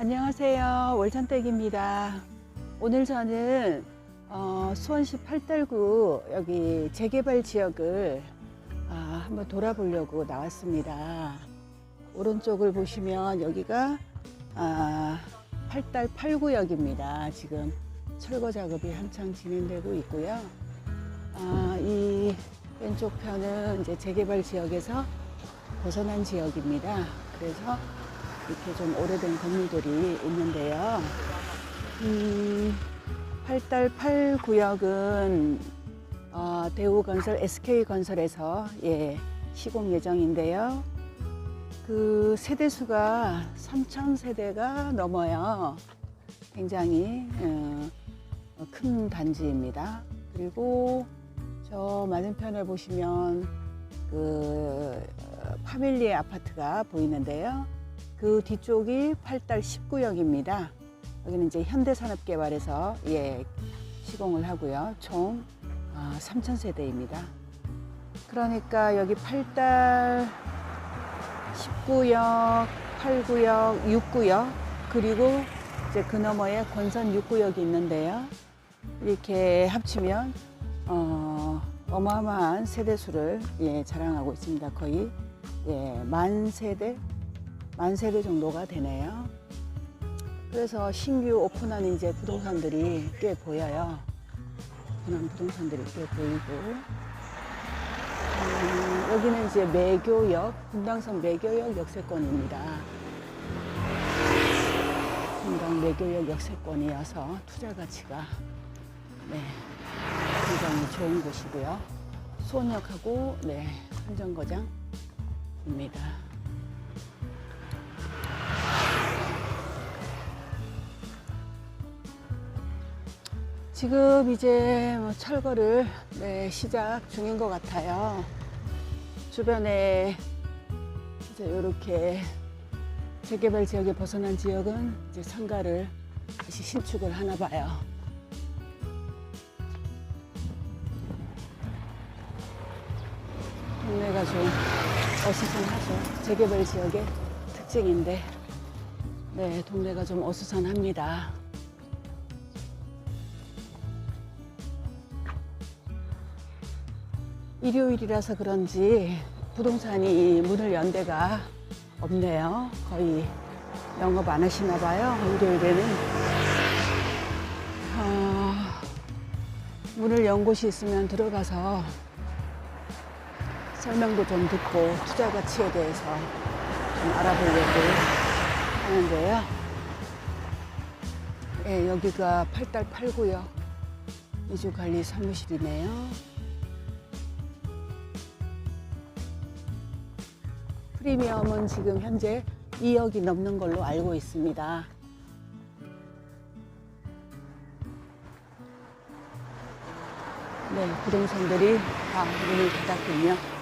안녕하세요. 월천댁입니다. 오늘 저는 어, 수원시 팔달구 여기 재개발 지역을 아, 한번 돌아보려고 나왔습니다. 오른쪽을 보시면 여기가 아, 팔달 8구역입니다. 지금 철거 작업이 한창 진행되고 있고요. 아, 이 왼쪽 편은 이제 재개발 지역에서 벗어난 지역입니다. 그래서 이렇게 좀 오래된 건물들이 있는데요. 음, 8달 8 구역은 어, 대우건설 SK건설에서 예, 시공 예정인데요. 그 세대수가 3천 세대가 넘어요. 굉장히 어, 큰 단지입니다. 그리고 저 맞은편을 보시면 그 어, 파밀리 아파트가 보이는데요. 그 뒤쪽이 8달 19역입니다. 여기는 이제 현대산업개발에서 예, 시공을 하고요. 총 아, 3천 세대입니다. 그러니까 여기 8달 19역, 8구역, 6구역 그리고 이제 그 너머에 권선 6구역이 있는데요. 이렇게 합치면 어, 어마어마한 세대 수를 예, 자랑하고 있습니다. 거의 예, 만 세대, 만 세대 정도가 되네요. 그래서 신규 오픈한 이제 부동산들이 꽤 보여요. 오픈한 부동산들이 꽤 보이고. 음, 여기는 이제 매교역, 분당선 매교역 역세권입니다. 분당 매교역 역세권이어서 투자 가치가 네, 굉장히 좋은 곳이고요. 수원역하고 네, 한정거장입니다. 지금 이제 뭐 철거를 네, 시작 중인 것 같아요. 주변에 이제 이렇게 재개발 지역에 벗어난 지역은 이제 상가를 다시 신축을 하나 봐요. 동네가 좀 어수선하죠. 재개발 지역의 특징인데, 네, 동네가 좀 어수선합니다. 일요일이라서 그런지 부동산이 문을 연 데가 없네요. 거의 영업 안 하시나 봐요. 일요일에는. 아, 문을 연 곳이 있으면 들어가서 설명도 좀 듣고 투자 가치에 대해서 좀 알아보려고 하는데요. 예, 여기가 8달 8구역 이주관리 사무실이네요. 프리미엄은 지금 현재 2억이 넘는 걸로 알고 있습니다. 네, 부동산들이 다 문을 닫았군요.